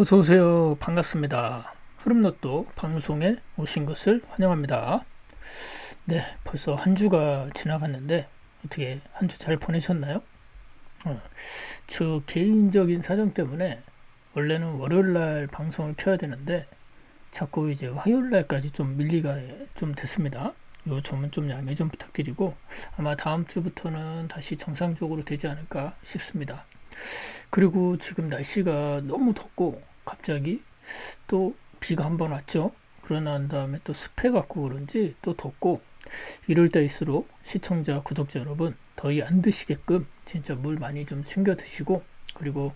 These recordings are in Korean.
어서 오세요. 반갑습니다. 흐름로또 방송에 오신 것을 환영합니다. 네, 벌써 한 주가 지나갔는데 어떻게 한 주 잘 보내셨나요? 어, 저 개인적인 사정 때문에 원래는 월요일 날 방송을 켜야 되는데 자꾸 이제 화요일 날까지 좀 밀리가 좀 됐습니다. 요 점은 좀 양해 좀 부탁드리고 아마 다음 주부터는 다시 정상적으로 되지 않을까 싶습니다. 그리고 지금 날씨가 너무 덥고 갑자기 또 비가 한 번 왔죠. 그러고 난 다음에 또 습해 갖고 그런지 또 덥고 이럴 때일수록 시청자, 구독자 여러분 더위 안 드시게끔 진짜 물 많이 좀 챙겨 드시고 그리고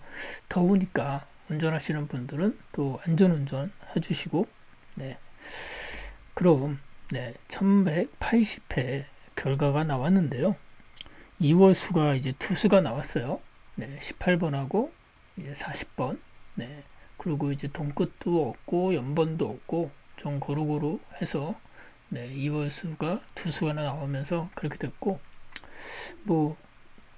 더우니까 운전하시는 분들은 또 안전운전 해주시고 네. 그럼 네 1180회 결과가 나왔는데요. 2월 수가 이제 두 수가 나왔어요. 네 18번하고 이제 40번. 네 그리고 이제 돈끝도 없고 연번도 없고 좀 고루고루 해서 네, 2월 수가 두 수가 나오면서 그렇게 됐고 뭐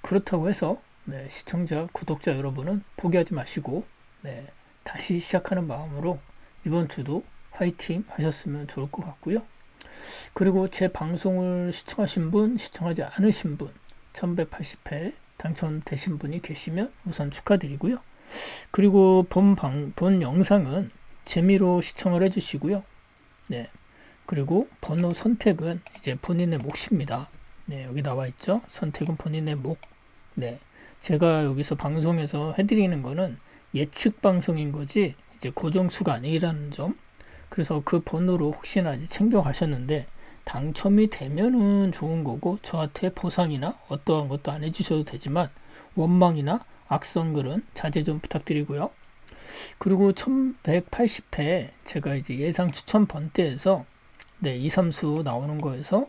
그렇다고 해서 네, 시청자 구독자 여러분은 포기하지 마시고 네, 다시 시작하는 마음으로 이번 주도 화이팅 하셨으면 좋을 것 같고요. 그리고 제 방송을 시청하신 분, 시청하지 않으신 분, 1180회 당첨되신 분이 계시면 우선 축하드리고요. 그리고 본 방, 본 영상은 재미로 시청을 해주시고요. 네. 그리고 번호 선택은 이제 본인의 몫입니다. 네, 여기 나와 있죠. 선택은 본인의 몫. 네. 제가 여기서 방송에서 해드리는 거는 예측 방송인 거지 이제 고정수가 아니라는 점. 그래서 그 번호로 혹시나 이제 챙겨 가셨는데 당첨이 되면은 좋은 거고 저한테 보상이나 어떠한 것도 안 해주셔도 되지만 원망이나 악성글은 자제 좀 부탁드리고요. 그리고 1180회 제가 이제 예상 추천 번대에서 네, 2, 3수 나오는 거에서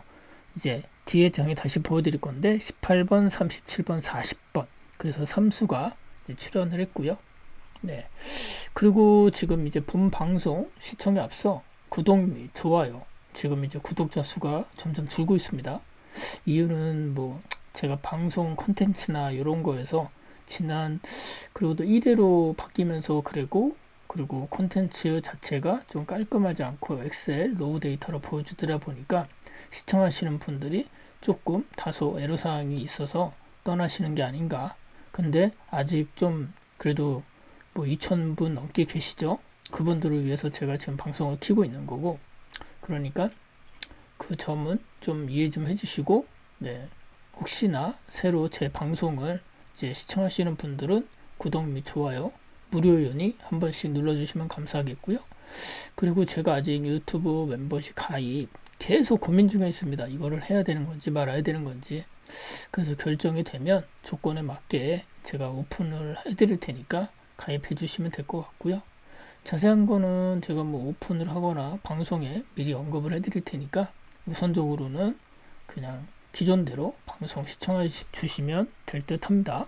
이제 뒤에 장에 다시 보여드릴 건데 18번, 37번, 40번 그래서 3수가 출연을 했고요. 네. 그리고 지금 이제 본 방송 시청에 앞서 구독 및 좋아요 지금 이제 구독자 수가 점점 줄고 있습니다. 이유는 뭐 제가 방송 콘텐츠나 이런 거에서 지난 그리고 또 1회로 바뀌면서 그리고 그리고 콘텐츠 자체가 좀 깔끔하지 않고 엑셀 로우 데이터로 보여주더라 보니까 시청하시는 분들이 조금 다소 애로사항이 있어서 떠나시는 게 아닌가. 근데 아직 좀 그래도 뭐 2,000분 넘게 계시죠? 그분들을 위해서 제가 지금 방송을 키고 있는 거고. 그러니까 그 점은 좀 이해 좀 해주시고, 네. 혹시나 새로 제 방송을 이제 시청하시는 분들은 구독 및 좋아요, 무료 연이 한 번씩 눌러주시면 감사하겠고요. 그리고 제가 아직 유튜브 멤버십 가입 계속 고민 중에 있습니다. 이거를 해야 되는 건지 말아야 되는 건지. 그래서 결정이 되면 조건에 맞게 제가 오픈을 해드릴 테니까 가입해 주시면 될 것 같고요. 자세한 거는 제가 뭐 오픈을 하거나 방송에 미리 언급을 해드릴 테니까 우선적으로는 그냥 기존대로 방송 시청해 주시면 될 듯 합니다.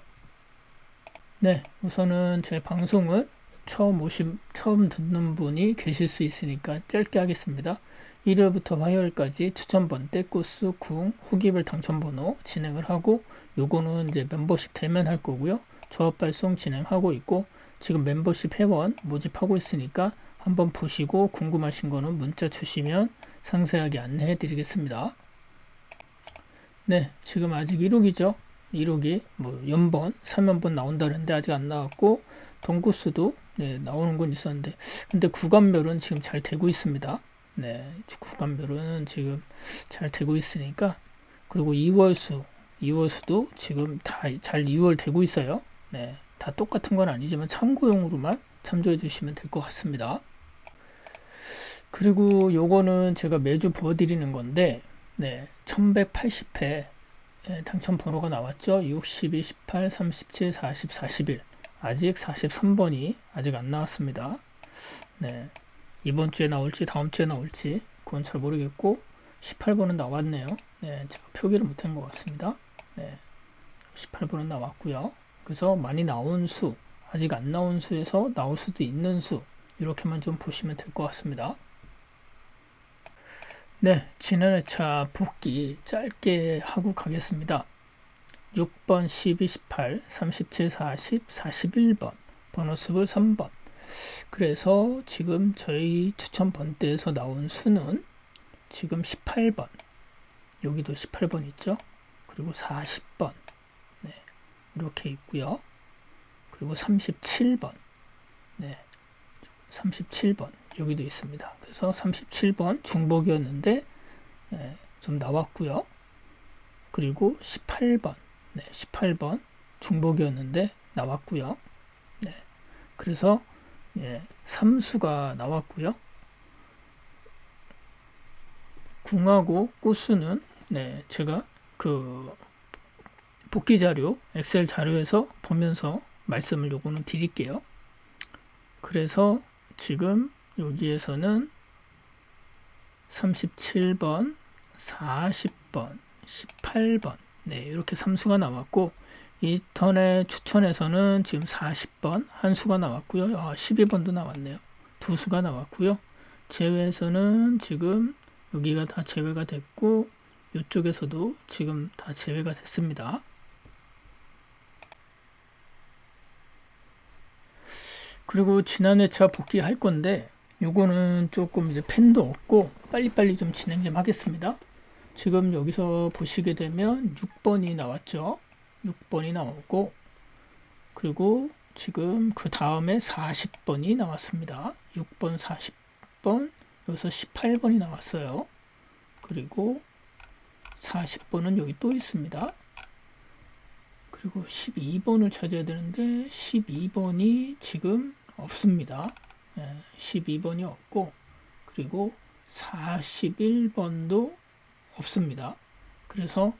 네, 우선은 제 방송은 처음 오신, 처음 듣는 분이 계실 수 있으니까 짧게 하겠습니다. 일요일부터 화요일까지 추천번, 떼꾸스, 궁, 후기별 당첨번호 진행을 하고 요거는 이제 멤버십 되면 할 거고요. 조합 발송 진행하고 있고 지금 멤버십 회원 모집하고 있으니까 한번 보시고 궁금하신 거는 문자 주시면 상세하게 안내해 드리겠습니다. 네, 지금 아직 1호기죠. 1호기, 뭐 연번, 3연번 나온다는데 아직 안 나왔고 동구수도 네, 나오는 건 있었는데 근데 구간별은 지금 잘 되고 있습니다. 네, 구간별은 지금 잘 되고 있으니까 그리고 2월수, 2월수도 지금 다 잘 2월 되고 있어요. 네, 다 똑같은 건 아니지만 참고용으로만 참조해 주시면 될 것 같습니다. 그리고 요거는 제가 매주 보여드리는 건데 네, 1180회 당첨 번호가 나왔죠. 62, 18, 37, 40, 41. 아직 43번이 아직 안 나왔습니다. 네. 이번 주에 나올지 다음 주에 나올지 그건 잘 모르겠고 18번은 나왔네요. 네, 제가 표기를 못한 것 같습니다. 네. 18번은 나왔고요. 그래서 많이 나온 수, 아직 안 나온 수에서 나올 수도 있는 수 이렇게만 좀 보시면 될 것 같습니다. 네, 지난 회차 복귀 짧게 하고 가겠습니다. 6번, 12, 18, 37, 40, 41번, 번호수을 3번. 그래서 지금 저희 추천 번대에서 나온 수는 지금 18번. 여기도 18번 있죠? 그리고 40번. 네, 이렇게 있고요. 그리고 37번. 네, 37번 여기도 있습니다 그래서 37번 중복이었는데 네, 좀 나왔고요 그리고 18번 네, 18번 중복이었는데 나왔고요 네, 그래서 예, 삼수가 나왔고요. 궁하고 꾸수는 네, 제가 그 복귀 자료, 엑셀 자료에서 보면서 말씀을 요거는 드릴게요. 그래서 지금 여기에서는 37번, 40번, 18번 네, 이렇게 삼수가 나왔고 이턴의 추천에서는 지금 40번 한 수가 나왔고요. 아, 12번도 나왔네요. 두 수가 나왔고요. 제외에서는 지금 여기가 다 제외가 됐고 이쪽에서도 지금 다 제외가 됐습니다. 그리고 지난 회차 복귀할 건데 요거는 조금 이제 펜도 없고 빨리빨리 좀 진행 좀 하겠습니다. 지금 여기서 보시게 되면 6번이 나왔죠. 6번이 나오고 그리고 지금 그 다음에 40번이 나왔습니다. 6번, 40번, 여기서 18번이 나왔어요. 그리고 40번은 여기 또 있습니다. 그리고 12번을 찾아야 되는데 12번이 지금 없습니다. 12번이 없고 그리고 41번도 없습니다. 그래서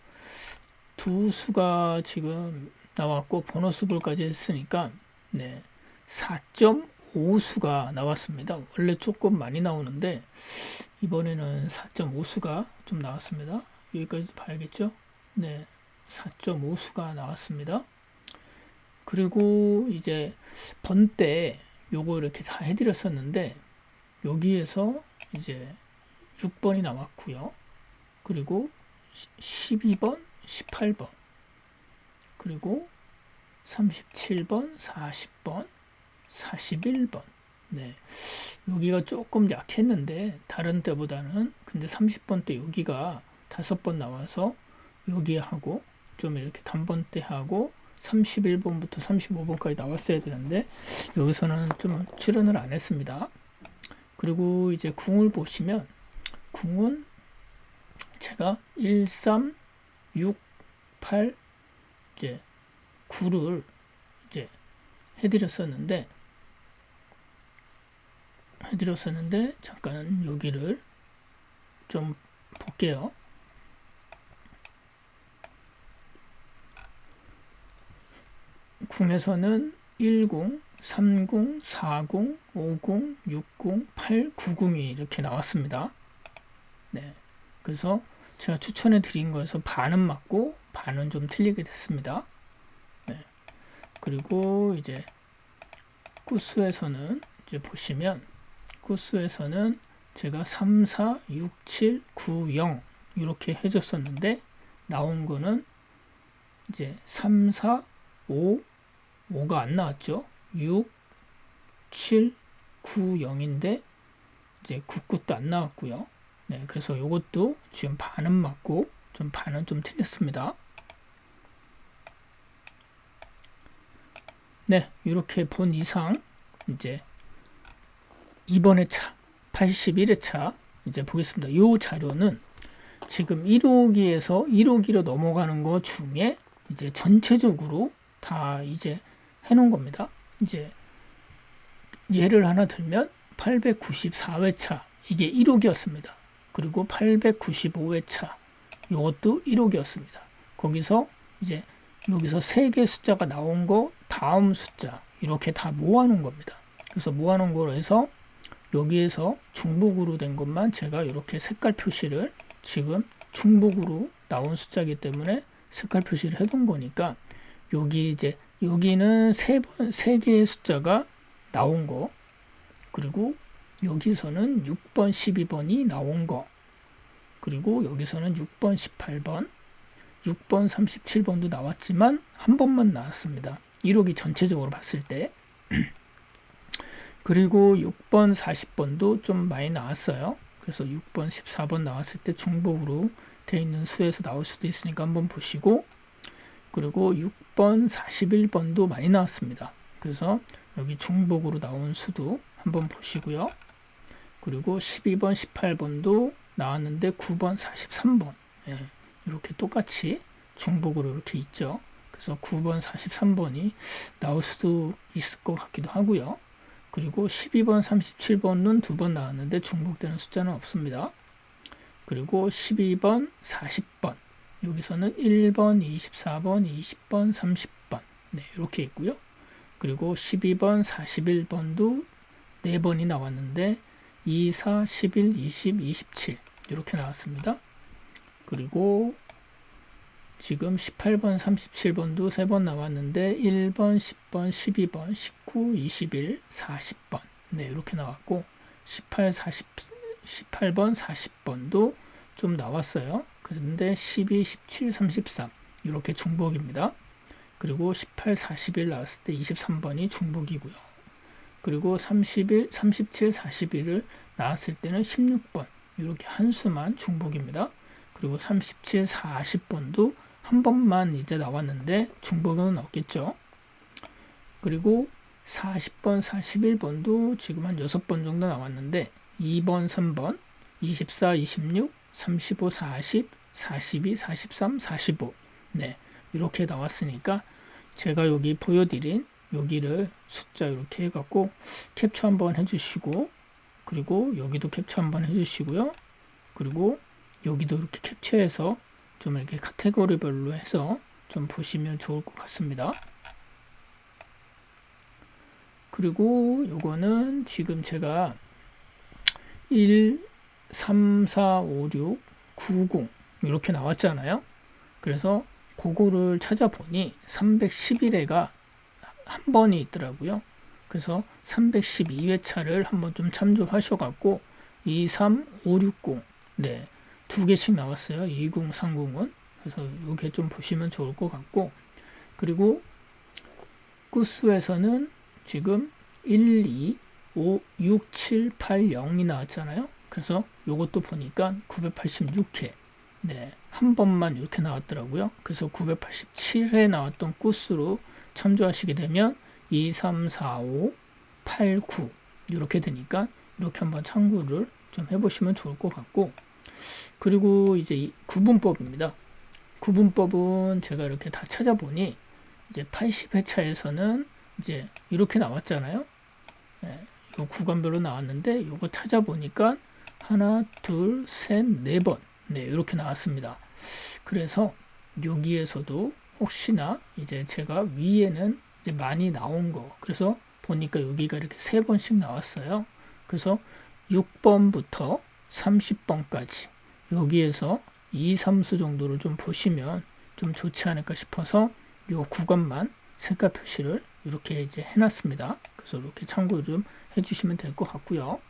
두 수가 지금 나왔고 보너스 볼까지 했으니까 네, 4.5수가 나왔습니다. 원래 조금 많이 나오는데 이번에는 4.5수가 좀 나왔습니다. 여기까지 봐야겠죠? 네, 4.5수가 나왔습니다. 그리고 이제 번때 요거 이렇게 다 해드렸었는데 여기에서 이제 6번이 나왔고요. 그리고 12번, 18번 그리고 37번, 40번, 41번 네. 여기가 조금 약했는데 다른 때보다는 근데 30번 때 여기가 다섯 번 나와서 여기 하고 좀 이렇게 단번 때 하고 31번부터 35번까지 나왔어야 되는데 여기서는 좀 출연을 안 했습니다. 그리고 이제 궁을 보시면 궁은 제가 1, 3, 6, 8 이제 9를 이제 해드렸었는데 해드렸었는데 잠깐 여기를 좀 볼게요. 궁에서는 10, 30, 40, 50, 60, 8, 90이 이렇게 나왔습니다. 네. 그래서 제가 추천해 드린 거에서 반은 맞고 반은 좀 틀리게 됐습니다. 네. 그리고 이제 코스에서는 이제 보시면 코스에서는 제가 3, 4, 6, 7, 9, 0 이렇게 해줬었는데 나온 거는 이제 3, 4, 5, 5가 안 나왔죠. 6, 7, 9, 0인데 이제 9, 9도 안 나왔고요. 네, 그래서 이것도 지금 반은 맞고 좀 반은 좀 틀렸습니다. 네, 이렇게 본 이상 이제 이번 회차 81회차 이제 보겠습니다. 이 자료는 지금 1호기에서 1호기로 넘어가는 것 중에 이제 전체적으로 다 이제 해놓은 겁니다. 이제 예를 하나 들면 894회차 이게 1호기였습니다. 그리고 895회차 이것도 1호기였습니다. 거기서 이제 여기서 세 개 숫자가 나온 거 다음 숫자 이렇게 다 모아놓은 겁니다. 그래서 모아놓은 거로 해서 여기에서 중복으로 된 것만 제가 이렇게 색깔 표시를 지금 중복으로 나온 숫자이기 때문에 색깔 표시를 해둔 거니까 여기 이제 여기는 세 번, 세 개의 숫자가 나온 거 그리고 여기서는 6번, 12번이 나온 거. 그리고 여기서는 6번, 18번, 6번, 37번도 나왔지만 한 번만 나왔습니다. 1호기 전체적으로 봤을 때. 그리고 6번, 40번도 좀 많이 나왔어요. 그래서 6번, 14번 나왔을 때 중복으로 되어 있는 수에서 나올 수도 있으니까 한번 보시고 그리고 6번, 41번도 많이 나왔습니다. 그래서 여기 중복으로 나온 수도 한번 보시고요. 그리고 12번, 18번도 나왔는데 9번, 43번 예, 이렇게 똑같이 중복으로 이렇게 있죠. 그래서 9번, 43번이 나올 수도 있을 것 같기도 하고요. 그리고 12번, 37번은 두 번 나왔는데 중복되는 숫자는 없습니다. 그리고 12번, 40번 여기서는 1번, 24번, 20번, 30번 네, 이렇게 있고요. 그리고 12번, 41번도 4번이 나왔는데 2, 4, 11, 20, 27 이렇게 나왔습니다. 그리고 지금 18번, 37번도 3번 나왔는데 1번, 10번, 12번, 19, 21, 40번 네 이렇게 나왔고 18, 40, 18번, 40번도 좀 나왔어요. 그런데 12, 17, 33 이렇게 중복입니다. 그리고 18, 41 나왔을 때 23번이 중복이고요. 그리고 31, 37, 41을 나왔을 때는 16번 이렇게 한 수만 중복입니다. 그리고 37, 40번도 한 번만 이제 나왔는데 중복은 없겠죠. 그리고 40번, 41번도 지금 한 6번 정도 나왔는데 2번, 3번, 24, 26, 35, 40, 42, 43, 45 네, 이렇게 나왔으니까 제가 여기 보여드린 여기를 숫자 이렇게 해갖고 캡처 한번 해주시고 그리고 여기도 캡처 한번 해주시고요. 그리고 여기도 이렇게 캡처해서 좀 이렇게 카테고리별로 해서 좀 보시면 좋을 것 같습니다. 그리고 요거는 지금 제가 1, 3, 4, 5, 6, 9, 0 이렇게 나왔잖아요. 그래서 그거를 찾아보니 311회가 한 번이 있더라고요. 그래서 312회차를 한번 좀 참조하셔갖고 2, 3, 5, 6, 0 네. 두 개씩 나왔어요. 20, 30은. 그래서 이게 좀 보시면 좋을 것 같고 그리고 구수에서는 지금 1, 2, 5, 6, 7, 8, 0이 나왔잖아요. 그래서 이것도 보니까 986회 네, 한 번만 이렇게 나왔더라고요. 그래서 987회 나왔던 구수로 참조하시게 되면 2, 3, 4, 5, 8, 9 이렇게 되니까 이렇게 한번 참고를 좀 해보시면 좋을 것 같고 그리고 이제 구분법입니다. 구분법은 제가 이렇게 다 찾아보니 이제 80회차에서는 이제 이렇게 나왔잖아요. 네, 이 구간별로 나왔는데 이거 찾아보니까 하나, 둘, 셋, 네 번. 네, 이렇게 나왔습니다. 그래서 여기에서도 혹시나 이제 제가 위에는 이제 많이 나온 거. 그래서 보니까 여기가 이렇게 세 번씩 나왔어요. 그래서 6번부터 30번까지 여기에서 2, 3수 정도를 좀 보시면 좀 좋지 않을까 싶어서 이 구간만 색깔 표시를 이렇게 이제 해놨습니다. 그래서 이렇게 참고 좀 해주시면 될 것 같고요.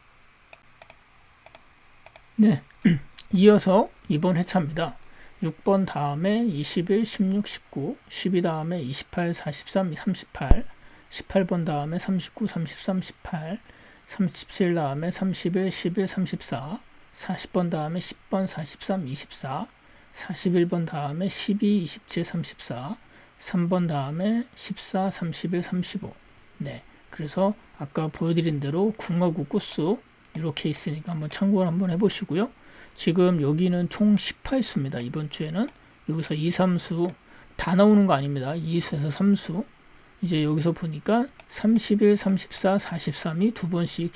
네, 이어서 이번 회차입니다. 6번 다음에 21, 16, 19, 12 다음에 28, 43, 38, 18번 다음에 39, 33, 18, 37 다음에 31, 11, 34, 40번 다음에 10번, 43, 24, 41번 다음에 12, 27, 34, 3번 다음에 14, 31, 35. 네. 그래서 아까 보여드린 대로 궁하고 구수 이렇게 있으니까 한번 참고를 한번 해보시고요. 지금 여기는 총 18수입니다. 이번 주에는 여기서 2, 3수 다 나오는 거 아닙니다. 2수에서 3수. 이제 여기서 보니까 31, 34, 43이 두 번씩